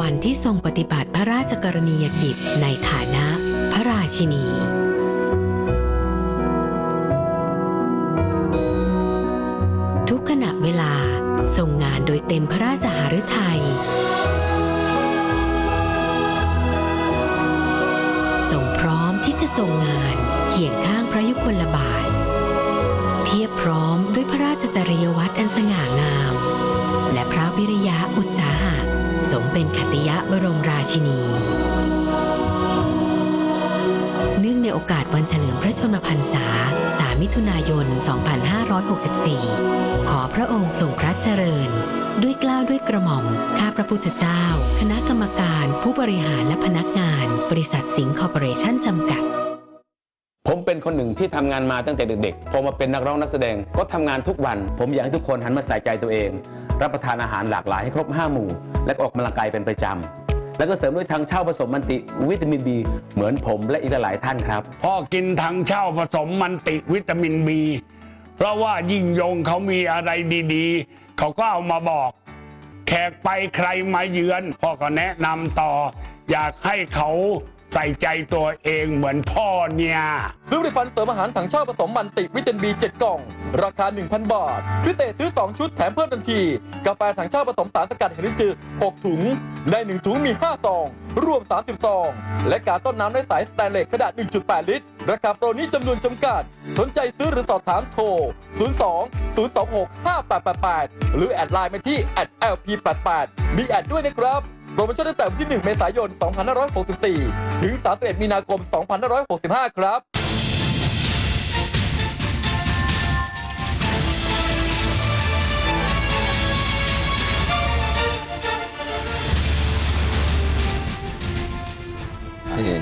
วันที่ทรงปฏิบัติพระราชกรณียกิจในฐานะพระราชินีทุกขณะเวลาทรงงานโดยเต็มพระราชหฤทัยทรงพร้อมที่จะทรงงานเคียงข้างพระยุคลบาท เพียบพร้อมด้วยพระราชจริยวัตรอันสง่างาม และพระวิริยะอุตสาหะ สมเป็นขัตติยะบรมราชินี เนื่องในโอกาสวันเฉลิมพระชนมพรรษา 3 มิถุนายน 2564 ขอพระองค์ทรงพระเจริญ ด้วยกล้าวด้วยกระหม่อม ข้าพระพุทธเจ้า คณะกรรมการผู้บริหารและพนักงาน บริษัทสิงห์คอร์ปอเรชั่นจำกัดผมเป็นคนหนึ่งที่ทำงานมาตั้งแต่เด็กๆ พอมาเป็นนักร้องนักแสดงก็ทำงานทุกวัน ผมอยากให้ทุกคนหันมาใส่ใจตัวเอง รับประทานอาหารหลากหลายให้ครบ 5 หมู่ และออกกำลังกายเป็นประจำ แล้วก็เสริมด้วยทางเช่าผสมมันติวิตามินบีเหมือนผมและอีกหลายท่านครับ พ่อกินทางเช่าผสมมันติวิตามินบีเพราะว่ายิ่งยงเขามีอะไรดีๆ เขาก็เอามาบอก แขกไปใครมาเยือนพ่อก็แนะนำต่อ อยากให้เขา ใส่ใจตัวเองเหมือนพ่อเนี่ยซื้อผลิตภัณฑ์เสริมอาหารถังเช่าผสมมันติวิตามินบี7กล่อง ราคา 1,000 บาท พิเศษซื้อ 2 ชุดแถมเพิ่มทันที กาแฟถังเช่าผสมสารสกัดเฮริจือ 6 ถุง ใน 1 ถุงมี 5 ซอง รวม 30 ซอง และกาต้นน้ำในสายสแตนเลสขนาด 1.8 ลิตร ราคาโปรนี้จำนวนจำกัด สนใจซื้อหรือสอบถามโทร 02 026 5888 หรือแอดไลน์มาที่ @lp88 มีแอดด้วยนะครับ โปรโมชั่นตั้งแต่วันที่ 1 เมษายน 2564 ถึง 31 มีนาคม 2565 ครับนี่